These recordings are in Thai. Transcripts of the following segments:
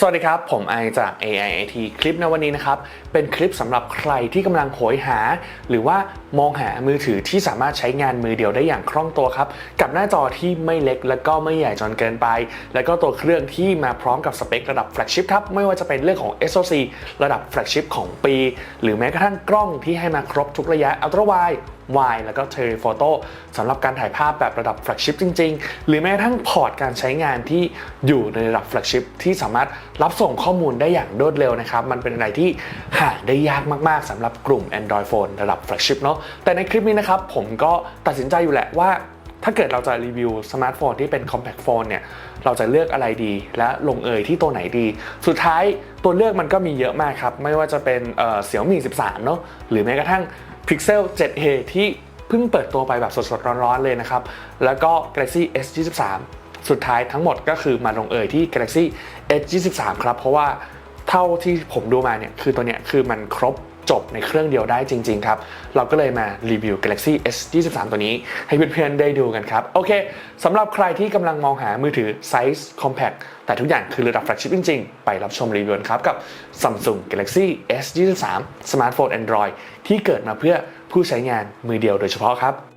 สวัสดีครับ ผมไอจาก AIIT คลิปในวันนี้นะครับ เป็นคลิปสำหรับใครที่กำลังโหยหา หรือว่ามองหามือถือที่สามารถใช้งานมือเดียวได้อย่างคล่องตัวครับ กับหน้าจอที่ไม่เล็กและก็ไม่ใหญ่จนเกินไป และก็ตัวเครื่องที่มาพร้อมกับสเปคระดับแฟลกชิพครับ ไม่ว่าจะเป็นเรื่องของ SoC ระดับแฟลกชิพของปี หรือแม้กระทั่งกล้องที่ให้มาครบทุกระยะอัลตร้าไว วายแล้วก็เทเลโฟโต้สำหรับการถ่ายภาพแบบระดับแฟลกชิพจริง ๆ หรือแม้กระทั่งพอร์ตการใช้งานที่อยู่ในระดับแฟลกชิพที่สามารถรับส่งข้อมูลได้อย่างรวดเร็วนะครับ มันเป็นอะไรที่หาได้ยากมาก ๆสำหรับกลุ่ม Android Phone ระดับแฟลกชิพเนาะแต่ในคลิปนี้นะครับผมก็ตัดสินใจอยู่แหละว่า ถ้าเกิดเราจะรีวิวสมาร์ทโฟนที่เป็น compact phone เนี่ยเราจะเลือกอะไรดี และลงเอยที่ตัวไหนดี สุดท้ายตัวเลือกมันก็มีเยอะมากครับ ไม่ว่าจะเป็นเอ่อ Xiaomi 13 เนาะหรือแม้กระทั่ง Pixel 7a ที่เพิ่งเปิดตัวไปแบบสดๆ ร้อนๆ เลยนะครับ แล้วก็ Galaxy S23 สุดท้ายทั้งหมดก็คือมาลงเอยที่ Galaxy S23 ครับ เพราะว่าเท่าที่ผมดูมาเนี่ยคือตัวเนี้ยคือมันครบ จบในเครื่องเดียวได้จริง ๆ ครับ เราก็เลยมารีวิว Galaxy S23 ตัวนี้ ให้เพื่อนๆได้ดูกันครับ โอเคสำหรับใครที่กำลังมองหามือถือไซส์ compact แต่ทุกอย่างคือระดับแฟลกชิพจริง ๆ ไปรับชมรีวิวครับ กับ Samsung Galaxy S23 สมาร์ทโฟน Android ที่เกิดมาเพื่อผู้ใช้งานมือเดียวโดยเฉพาะครับ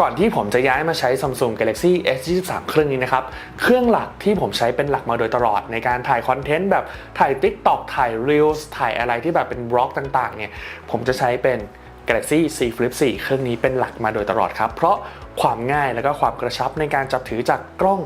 ก่อนที่ผมจะย้ายมาใช้ Samsung Galaxy S23 เครื่องนี้นะครับ เครื่องหลักที่ผมใช้เป็นหลักมาโดยตลอดในการถ่ายคอนเทนต์แบบถ่าย TikTok ถ่าย Reels ถ่ายอะไรที่แบบเป็นบล็อกต่างๆ เนี่ย ผมจะใช้เป็น Galaxy Z Flip 4 เครื่องนี้เป็นหลักมาโดยตลอดครับ เพราะความง่ายและก็ความกระชับในการจับถือจากกล้อง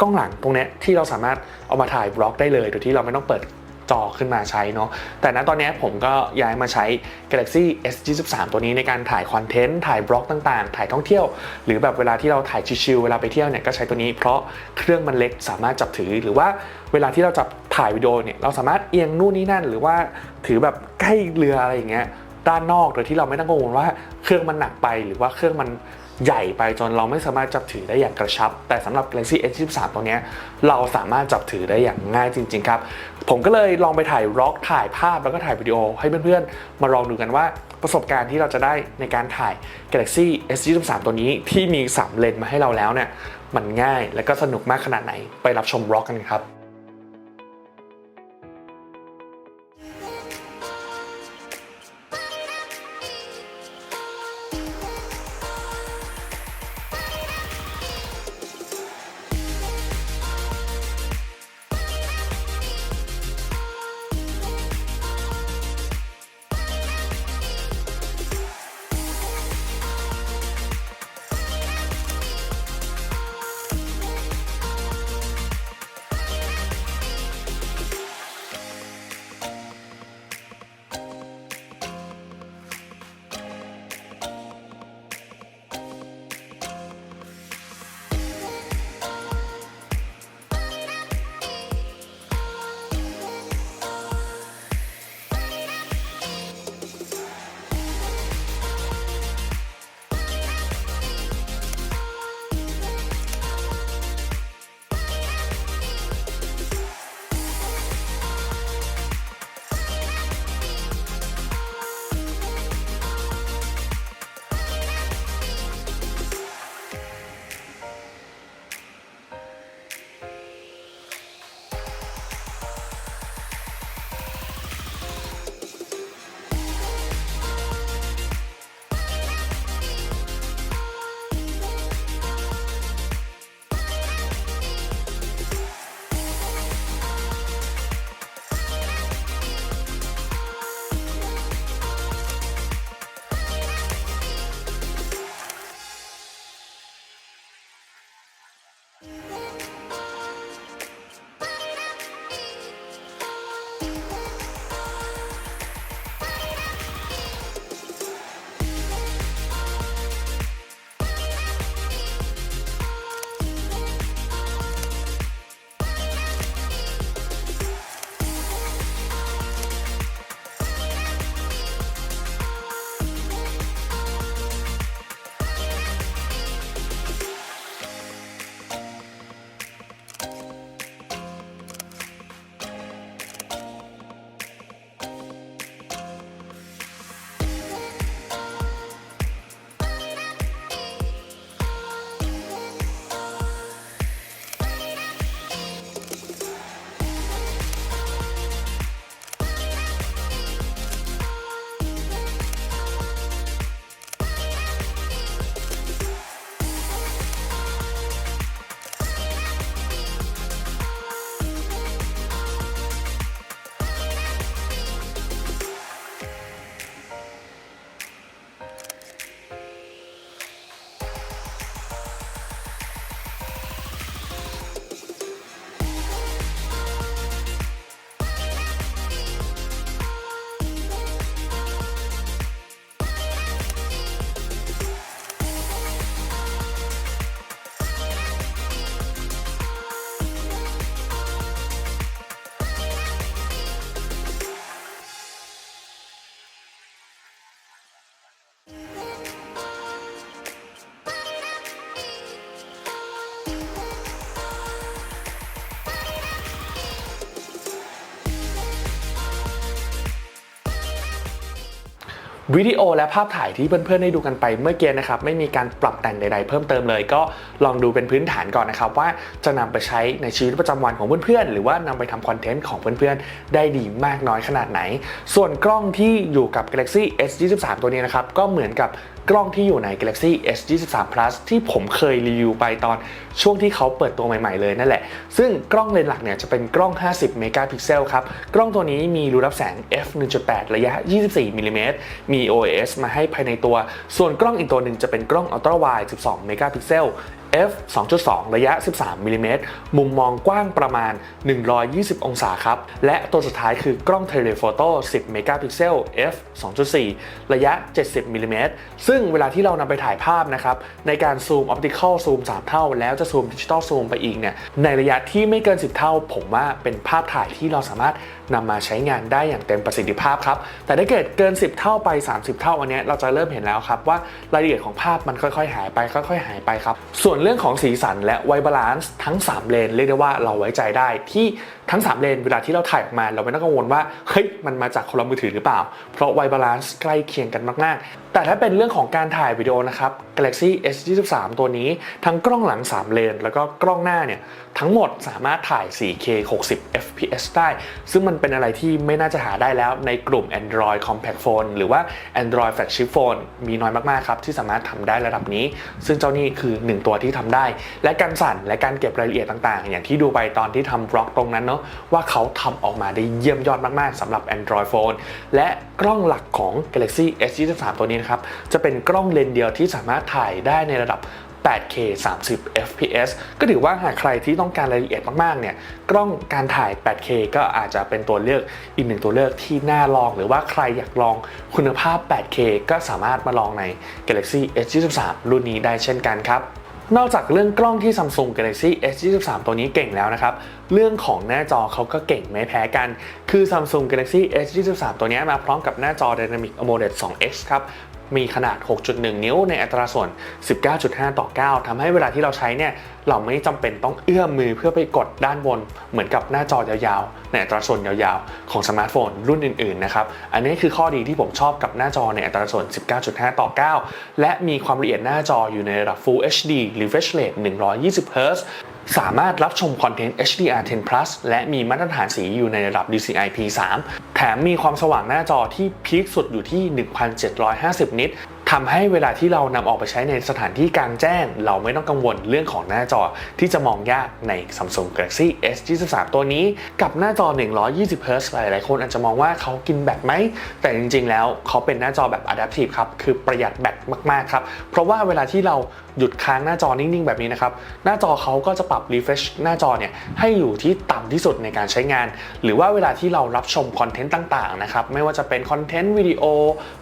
กล้องหลังตรงเนี้ยที่เราสามารถเอามาถ่ายบล็อกได้เลย โดยที่เราไม่ต้องเปิด จอขึ้นมาใช้เนาะแต่ณตอนนี้ผมก็ย้ายมาใช้ Galaxy S23 ตัวนี้ในการถ่ายคอนเทนต์ถ่ายบล็อกต่างๆ ถ่ายท่องเที่ยว หรือแบบเวลาที่เราถ่ายชิลๆเวลาไปเที่ยวเนี่ยก็ใช้ตัวนี้เพราะเครื่องมันเล็กสามารถจับถือหรือว่าเวลาที่เราจับถ่ายวิดีโอเนี่ยเราสามารถเอียงนู่นนี่นั่น หรือว่าถือแบบใกล้เรืออะไรอย่างเงี้ยด้านนอกโดยที่เราไม่ต้องกังวลว่าเครื่องมันหนักไปหรือว่าเครื่องมัน ใหญ่ไปจนเราไม่สามารถจับถือได้อย่างกระชับ แต่สำหรับ Galaxy S23 ตัวนี้เราสามารถจับถือได้อย่างง่ายจริง ๆ ครับ ผมก็เลยลองไปถ่ายร็อกถ่ายภาพแล้วก็ถ่ายวิดีโอให้เพื่อนๆ มาลองดูกันว่าประสบการณ์ที่เราจะได้ในการถ่าย Galaxy S23 ตัวนี้ที่มี 3 เลนส์มาให้เราแล้วเนี่ยมันง่ายและก็สนุกมากขนาดไหนไปรับชมร็อกกันครับ วิดีโอและภาพถ่ายที่เพื่อนๆได้ดูกันไปเมื่อกี้นะครับไม่มีการปรับแต่งใด ๆ เพิ่มเติมเลย ก็ลองดูเป็นพื้นฐานก่อนนะครับว่าจะนำไปใช้ในชีวิตประจำวันของเพื่อนๆหรือว่านำไปทำคอนเทนต์ของเพื่อนๆ ได้ดีมากน้อยขนาดไหน ส่วนกล้องที่อยู่กับ Galaxy S23 ตัวนี้นะครับก็เหมือนกับ กล้องที่อยู่ใน Galaxy S23 Plus ที่ผมเคยรีวิวไปตอนช่วงที่เขาเปิดตัวใหม่ๆเลยนั่นแหละ ซึ่งกล้องเลนส์หลักเนี่ยจะเป็นกล้อง 50 เมกะพิกเซลครับ กล้องตัวนี้มีรูรับแสง f 1.8 ระยะ 24 มิลลิเมตร มี OIS มาให้ภายในตัว ส่วนกล้องอีกตัวหนึ่งจะเป็นกล้องอัลตร้าไวด์ 12 เมกะพิกเซล f 2.2 ระยะ 13มิลลิเมตรมุมมองกว้างประมาณ 120 องศาครับ และตัวสุดท้ายคือกล้องเทเลโฟโต้ 10 เมกะพิกเซล f 2.4 ระยะ 70มิลลิเมตรซึ่งเวลาที่เรานำไปถ่ายภาพนะครับ ในการซูมออปติคอลซูม 3 เท่า แล้วจะซูมดิจิตอลซูมไปอีกเนี่ย ในระยะที่ไม่เกิน 10 เท่า ผมว่าเป็นภาพถ่ายที่เราสามารถ นำมาใช้งานได้อย่างเต็มประสิทธิภาพครับ แต่ถ้าเกิดเกิน 10 เท่าไป 30 เท่าอันเนี้ยเราจะเริ่มเห็นแล้วครับว่ารายละเอียดของภาพมันค่อยๆ หายไปค่อยๆ หายไปครับ ส่วนเรื่องของสีสันและไวบาลานซ์ทั้ง 3 เลนเรียกได้ว่าเราไว้ใจได้ที่ทั้ง 3 เลนเวลาที่เราถ่ายออกมา เราไม่ต้องกังวลว่าเฮ้ยมันมาจากคนละมือถือหรือเปล่า เพราะไวบาลานซ์ใกล้เคียงกันมากๆ แต่ถ้าเป็นเรื่องของการถ่ายวิดีโอนะครับ Galaxy S23 ตัวนี้ทั้งกล้องหลัง 3 เลน แล้วก็กล้องหน้าเนี่ยทั้งหมดสามารถถ่าย 4K 60 fps ได้ ซึ่งมันเป็นอะไรที่ไม่น่าจะหาได้แล้วในกลุ่ม Android Compact Phone หรือว่า Android Flagship Phone มีน้อยมากๆครับที่สามารถทำได้ระดับนี้ ซึ่งเจ้านี่คือ 1 ตัวที่ทำได้ และการสั่นและการเก็บรายละเอียดต่างๆ อย่างที่ดูไปตอนที่ทำบล็อกตรงนั้นเนาะว่าเขาทำออกมาได้เยี่ยมยอดมากๆสำหรับ Android Phone และกล้องหลักของ Galaxy S23 ตัวนี้นะครับจะเป็นกล้องเลนส์เดียวที่สามารถถ่ายได้ในระดับ 8K 30 fps ก็ถือว่าหากใครที่ต้องการรายละเอียดมากๆ เนี่ย กล้องการถ่าย 8K ก็อาจจะเป็นตัวเลือกอีกหนึ่งตัวเลือกที่น่าลอง หรือว่าใครอยากลองคุณภาพ 8K ก็สามารถมาลองใน Galaxy S23 รุ่นนี้ได้เช่นกันครับนอกจากเรื่องกล้องที่ Samsung Galaxy S23 ตัวนี้เก่งแล้วนะครับ เรื่องของหน้าจอเขาก็เก่งไม่แพ้กัน คือ Samsung Galaxy S23 ตัวนี้มาพร้อมกับหน้าจอ Dynamic AMOLED 2X ครับ มีขนาด 6.1 นิ้วในอัตราส่วน 19.5 ต่อ 9ทำให้เวลาที่เราใช้เนี่ยเราไม่จำเป็นต้องเอื้อมมือเพื่อไปกดด้านบน เหมือนกับหน้าจอยาวๆ ในอัตราส่วนยาวๆ ของสมาร์ทโฟนรุ่นอื่นๆนะครับอันนี้คือข้อดีที่ผมชอบกับหน้าจอในอัตราส่วน 19.5 ต่อ 9 และมีความละเอียดหน้าจออยู่ในระดับ Full HD refresh rate 120 Hz สามารถรับชมคอนเทนต์ HDR10 Plus และมีมาตรฐานสีอยู่ในระดับ DCI P3 แถมมีความสว่างหน้าจอที่พีคสุดอยู่ที่ 1750 นิต ทำให้เวลาที่เรานำออกไปใช้ในสถานที่กลางแจ้ง เราไม่ต้องกังวลเรื่องของหน้าจอที่จะมองยากใน Samsung Galaxy S23 ตัวนี้ กับหน้าจอ 120 Hz หลายๆ คนอาจจะมองว่าเขากินแบตไหม แต่จริงๆ แล้วเขาเป็นหน้าจอแบบ Adaptive ครับ คือประหยัดแบตมากๆ ครับ เพราะว่าเวลาที่เราหยุดค้างหน้าจอนิ่งๆ แบบนี้นะครับ หน้าจอเขาก็จะปรับ refresh หน้าจอเนี่ยให้อยู่ที่ต่ำที่สุดในการใช้งาน หรือว่าเวลาที่เรารับชมคอนเทนต์ต่างๆ นะครับ ไม่ว่าจะเป็นคอนเทนต์วิดีโอ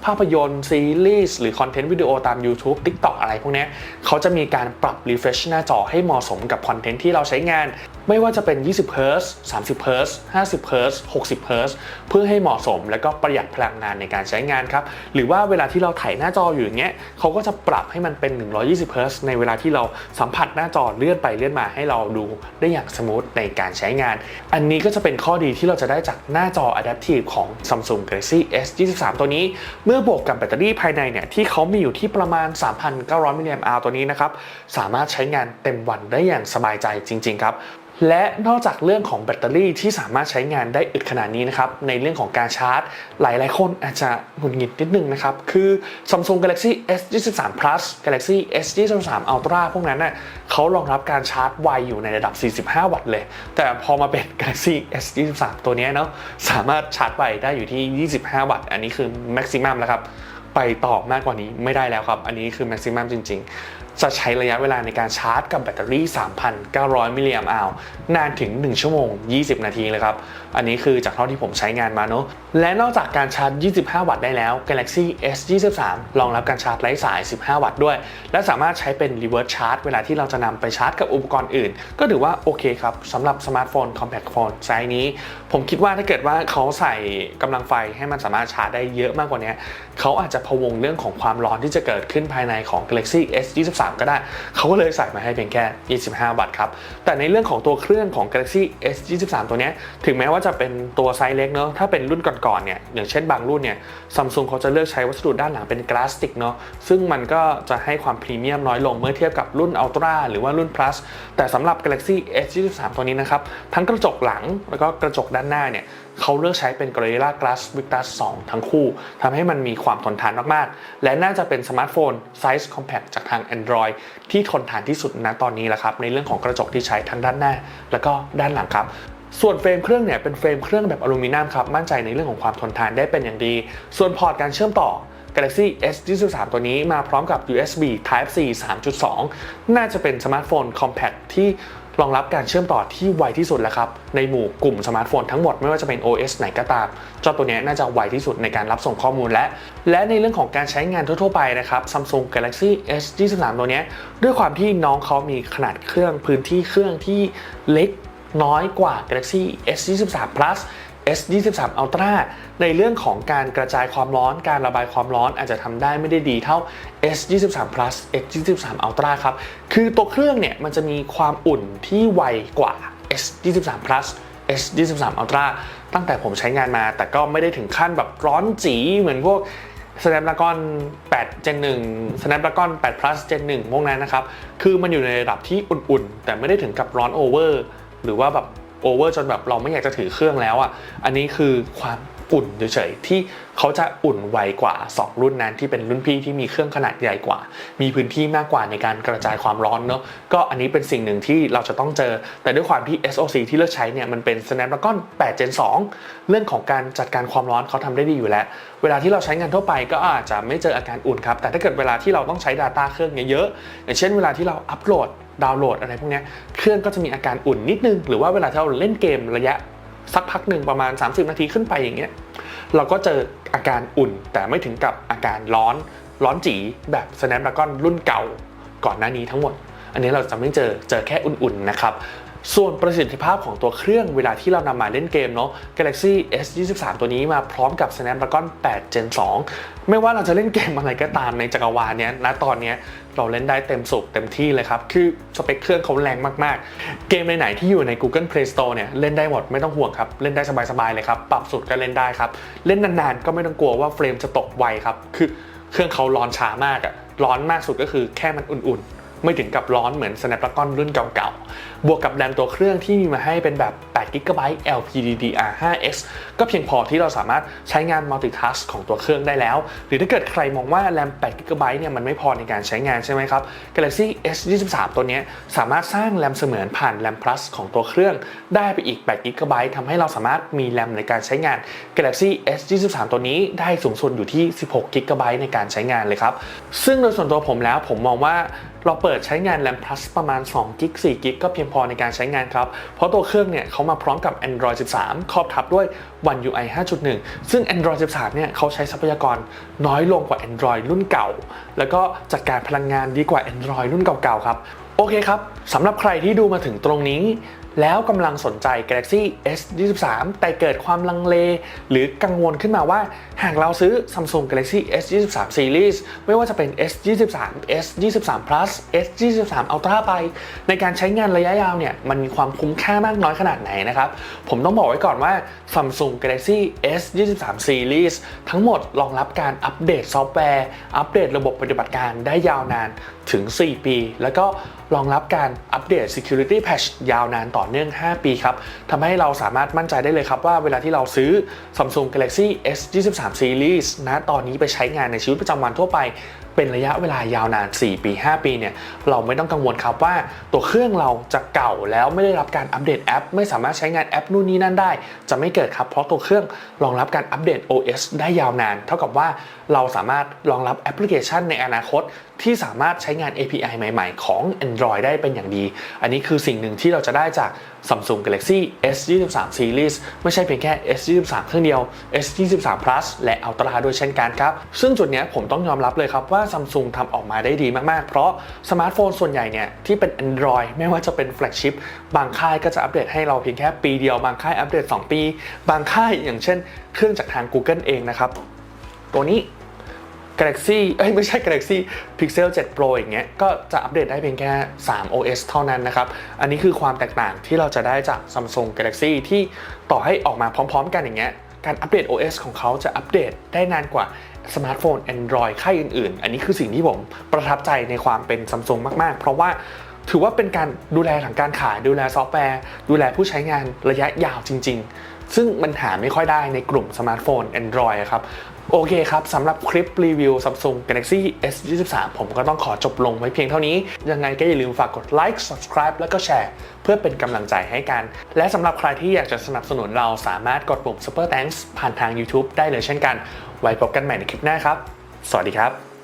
ภาพยนตร์ซีรีส์หรือคอนเทนต์วิดีโอตาม YouTube TikTok อะไรพวกนี้เขาจะมีการปรับ refresh หน้าจอให้เหมาะสมกับคอนเทนต์ที่เราใช้งาน ไม่ว่าจะเป็น 20 Hz 30 Hz 50 Hz 60 Hz เพื่อให้เหมาะสมและก็ประหยัดพลังงานในการใช้งานครับ หรือว่าเวลาที่เราถ่ายหน้าจออยู่อย่างเงี้ยเขาก็จะปรับให้มันเป็น 120 Hz ในเวลาที่เราสัมผัสหน้าจอเลื่อนไปเลื่อนมาให้เราดูได้อย่างสมูทในการใช้งาน อันนี้ก็จะเป็นข้อดีที่เราจะได้จากหน้าจอ Adaptive ของ Samsung Galaxy S23 ตัวนี้ เมื่อบวกกับแบตเตอรี่ภายในเนี่ยที่เขามีอยู่ที่ประมาณ 3,900มิลลิแอมป์ตัวนี้นะครับสามารถใช้งานเต็มวันได้อย่างสบายใจจริง ๆ ครับและนอกจากเรื่องของแบตเตอรี่ที่สามารถใช้งานได้อึดขนาดนี้นะครับ ในเรื่องของการชาร์จ หลายๆ คนอาจจะหงุดหงิดนิดนึงนะครับ คือ Samsung Galaxy S23 Plus Galaxy S23 Ultra พวกนั้นน่ะเขารองรับการชาร์จไวอยู่ในระดับ 45 วัตต์เลย แต่พอมาเป็น Galaxy S23 ตัวนี้เนาะสามารถชาร์จไวได้อยู่ที่ 25 วัตต์ อันนี้คือ maximum แล้วครับไปต่อมากกว่านี้ไม่ได้แล้วครับ อันนี้คือ maximum จริง ๆ จะใช้ระยะเวลาในการชาร์จกับแบตเตอรี่ 3,900 มิลลิแอมป์อาวนานถึง 1 ชั่วโมง 20 นาทีเลยครับ อันนี้คือจากเท่าที่ผมใช้งานมาเนอะและนอกจากการชาร์จ 25 วัตต์ได้แล้ว Galaxy S23 รองรับการชาร์จไร้สาย 15 วัตต์ด้วย และสามารถใช้เป็น reverse charge เวลาที่เราจะนำไปชาร์จกับอุปกรณ์อื่น ก็ถือว่าโอเคครับสำหรับสมาร์ทโฟน compact phone ไซส์นี้ ผมคิดว่าถ้าเกิดว่าเขาใส่กำลังไฟให้มันสามารถชาร์จได้เยอะมากกว่านี้เขาอาจจะพะวงเรื่องของความร้อนที่จะเกิดขึ้นภายในของ Galaxy S23 ก็ได้ เขาก็เลยใส่มาให้เพียงแค่ 25 บาทครับ แต่ในเรื่องของตัวเครื่องของ Galaxy S 23ตัวนี้ ถึงแม้ว่าจะเป็นตัวไซส์เล็กเนาะถ้าเป็นรุ่นก่อนๆเนี่ยอย่างเช่นบางรุ่นเนี่ยซัมซุงเขาจะเลือกใช้วัสดุด้านหลังเป็นพลาสติกเนาะซึ่งมันก็จะให้ความพรีเมียมน้อยลงเมื่อเทียบกับรุ่น Ultra หรือว่ารุ่น Plus แต่สำหรับ Galaxy S 23ตัวนี้นะครับทั้งกระจกหลังแล้วก็กระจกด้านหน้าเนี่ย เขาเลือกใช้เป็น Gorilla Glass Victus 2 ทั้งคู่ทำให้มันมีความทนทานมากๆ และน่าจะเป็นสมาร์ทโฟนไซส์ compact จากทาง Android ที่ทนทานที่สุดณตอนนี้แหละครับ ในเรื่องของกระจกที่ใช้ทั้งด้านหน้า แล้วก็ด้านหลังครับส่วนเฟรมเครื่องเนี่ยเป็นเฟรมเครื่องแบบอลูมิเนียมครับมั่นใจในเรื่องของความทนทานได้เป็นอย่างดี ส่วนพอร์ตการเชื่อมต่อ Galaxy S 23ตัวนี้มาพร้อมกับ USB Type C 3.2 น่าจะเป็นสมาร์ทโฟน compact ที่ รองรับการเชื่อมต่อที่ไวที่สุดแล้วครับ ในหมู่กลุ่มสมาร์ทโฟนทั้งหมดไม่ว่าจะเป็น OS ไหนก็ตามเจ้าตัวนี้น่าจะไวที่สุดในการรับส่งข้อมูลและ และในเรื่องของการใช้งานทั่ว ๆ ไปนะครับ Samsung Galaxy S 23ตัวนี้ด้วยความที่น้องเขามีขนาดเครื่องพื้นที่เครื่องที่เล็กน้อยกว่า Galaxy S 23 Plus S 23 Ultra ในเรื่องของการกระจายความร้อนการระบายความร้อนอาจจะทำได้ไม่ได้ดีเท่า S 23 Plus S 23 Ultra ครับ คือตัวเครื่องเนี่ยมันจะมีความอุ่นที่ไวกว่า S 23 Plus S 23 Ultra ตั้งแต่ผมใช้งานมา แต่ก็ไม่ได้ถึงขั้นแบบร้อนจีเหมือนพวก Snapdragon 8 Gen 1 Snapdragon 8 Plus Gen 1 พวกนั้นนะครับ คือมันอยู่ในระดับที่อุ่นๆ แต่ไม่ได้ถึงกับร้อนโอเวอร์ หรือว่าแบบ โอเวอร์จนแบบเราไม่อยากจะถือเครื่องแล้วอะอันนี้คือความ อุ่นเฉยๆที่เขาจะอุ่นไวกว่า 2 รุ่นนั้นที่เป็นรุ่นพี่ที่มีเครื่องขนาดใหญ่กว่า มีพื้นที่มากกว่าในการกระจายความร้อนเนาะก็อันนี้เป็นสิ่งหนึ่งที่เราจะต้องเจอ แต่ด้วยความที่ SoC ที่เลือกใช้เนี่ยมันเป็น Snapdragon 8 Gen 2 เรื่องของการจัดการความร้อนเขาทำได้ดีอยู่แล้ว เวลาที่เราใช้งานทั่วไปก็อาจจะไม่เจออาการอุ่นครับ แต่ถ้าเกิดเวลาที่เราต้องใช้ Data เครื่องเยอะๆอย่างเช่นเวลาที่เราอัปโหลดดาวน์โหลดอะไรพวกนี้เครื่องก็จะมีอาการอุ่นนิดนึง หรือว่าเวลาที่เราเล่นเกมระยะ สักพักหนึ่งประมาณ 30 นาทีขึ้นไปอย่างเงี้ยเราก็เจออาการอุ่นแต่ไม่ถึงกับอาการร้อนร้อนจีแบบ Snapdragon รุ่นเก่าก่อนหน้านี้ทั้งหมด อันนี้เราจะไม่เจอเจอแค่อุ่นๆนะครับส่วนประสิทธิภาพของตัวเครื่องเวลาที่เรานำมาเล่นเกมเนาะ Galaxy S 23ตัวนี้มาพร้อมกับ Snapdragon 8 Gen 2 ไม่ว่าเราจะเล่นเกมอะไรก็ตามในจักรวาลเนี้ยณตอนเนี้ย เราเล่นได้เต็มสุกเต็มที่เลยครับ คือสเปคเครื่องเขาแรงมากๆ เกมไหนๆที่อยู่ใน Google Play Store เนี่ยเล่นได้หมดไม่ต้องห่วงครับ เล่นได้สบายๆเลยครับ ปรับสุดก็เล่นได้ครับ เล่นนานๆก็ไม่ต้องกลัวว่าเฟรมจะตกไวครับ คือเครื่องเขาร้อนช้ามากอะร้อนมากสุดก็คือแค่มันอุ่นๆ ไม่ถึงกับร้อนเหมือน Snapdragon รุ่นเก่าๆ บวกกับแรมตัวเครื่องที่มีมาให้เป็นแบบ8 g b LPDDR5X ก็เพียงพอที่เราสามารถใช้งาน multitask ของตัวเครื่องได้แล้ว หรือถ้าเกิดใครมองว่าแรม8 g b เนี่ยมันไม่พอในการใช้งานใช่ไหมครับ Galaxy S23 ตัวนี้สามารถสร้างแรมเสมือนผ่านแรม plus ของตัวเครื่องได้ไปอีก8 g b ทำให้เราสามารถมีแรมในการใช้งาน Galaxy S23 ตัวนี้ได้สูงสุดอยู่ที่ 16 g b ในการใช้งานเลยครับ ซึ่งโดยส่วนตัวผมแล้วผมมองว่าเราเปิดใช้งาน RAM Plus ประมาณ2 g b 4 g b ก็เพียงพอในการใช้งานครับ เพราะตัวเครื่องเนี่ยเขามาพร้อมกับ Android 13 ครอบทับด้วย One UI 5.1 ซึ่ง Android 13 เนี่ยเขาใช้ทรัพยากรน้อยลงกว่า Android รุ่นเก่า แล้วก็จัดการพลังงานดีกว่า Android รุ่นเก่าๆครับ โอเคครับสำหรับใครที่ดูมาถึงตรงนี้ แล้วกำลังสนใจ Galaxy S23 แต่เกิดความลังเล หรือกังวลขึ้นมาว่า หากเราซื้อ Samsung Galaxy S23 Series ไม่ว่าจะเป็น S23 S23 Plus S23 Ultra ไป ในการใช้งานระยะยาวเนี่ย มันมีความคุ้มค่ามากน้อยขนาดไหนนะครับ ผมต้องบอกไว้ก่อนว่า Samsung Galaxy S23 Series ทั้งหมดรองรับการอัปเดตซอฟต์แวร์ อัปเดตระบบปฏิบัติการได้ยาวนานถึง 4 ปี แล้วก็ รองรับการอัปเดต Security Patch ยาวนานต่อเนื่อง 5 ปีครับทำให้เราสามารถมั่นใจได้เลยครับว่าเวลาที่เราซื้อ Samsung Galaxy S23 Series นะตอนนี้ไปใช้งานในชีวิตประจำวันทั่วไป เป็นระยะเวลายาวนาน 4 ปี 5 ปีเนี่ยเราไม่ต้องกังวลครับว่าตัวเครื่องเราจะเก่าแล้วไม่ได้รับการอัปเดตแอป ไม่สามารถใช้งานแอปนู่นนี่นั่นได้ จะไม่เกิดครับ เพราะตัวเครื่องรองรับการอัปเดต OS ได้ยาวนาน เท่ากับว่าเราสามารถรองรับแอปพลิเคชันในอนาคต ที่สามารถใช้งาน API ใหม่ ๆ ของ Android ได้เป็นอย่างดี อันนี้คือสิ่งหนึ่งที่เราจะได้จาก Samsung Galaxy S23 Series ไม่ใช่เพียงแค่ S23 เครื่องเดียว S23 Plus และ Ultra ด้วยเช่นกันครับ ซึ่งจุดนี้ผมต้องยอมรับเลยครับว่า Samsung ทำออกมาได้ดีมากๆ เพราะสมาร์ทโฟนส่วนใหญ่เนี่ยที่เป็น Android ไม่ว่าจะเป็นแฟลกชิพบางค่ายก็จะอัปเดตให้เราเพียงแค่ปีเดียว บางค่ายอัปเดต 2 ปี บางค่ายอย่างเช่น เครื่องจากทาง Google เองนะครับตัวนี้ Galaxy เอ้ยไม่ใช่ Galaxy Pixel 7 Pro อย่างเงี้ยก็จะอัปเดตได้เพียงแค่ 3 OS เท่านั้นนะครับ อันนี้คือความแตกต่างที่เราจะได้จาก Samsung Galaxy ที่ต่อให้ออกมาพร้อม ๆ กันอย่างเงี้ยการอัปเดต OS ของเขาจะอัปเดตได้นานกว่าสมาร์ทโฟน Android ค่ายอื่นๆ อันนี้คือสิ่งที่ผมประทับใจในความเป็น Samsung มากๆ เพราะว่าถือว่าเป็นการดูแลทางการขาย ดูแลซอฟต์แวร์ ดูแลผู้ใช้งานระยะยาวจริง ๆ ซึ่งมันหาไม่ค่อยได้ในกลุ่มสมาร์ทโฟน Android อะครับ โอเคครับสำหรับคลิปรีวิว Samsung Galaxy S23 ผมก็ต้องขอจบลงไว้เพียงเท่านี้ ยังไงก็อย่าลืมฝากกดไลค์ subscribe แล้วก็แชร์ เพื่อเป็นกำลังใจให้กัน และสำหรับใครที่อยากจะสนับสนุนเราสามารถกดปุ่ม Super Thanks ผ่านทาง YouTube ได้เลยเช่นกัน ไว้พบกันใหม่ในคลิปหน้าครับ สวัสดีครับ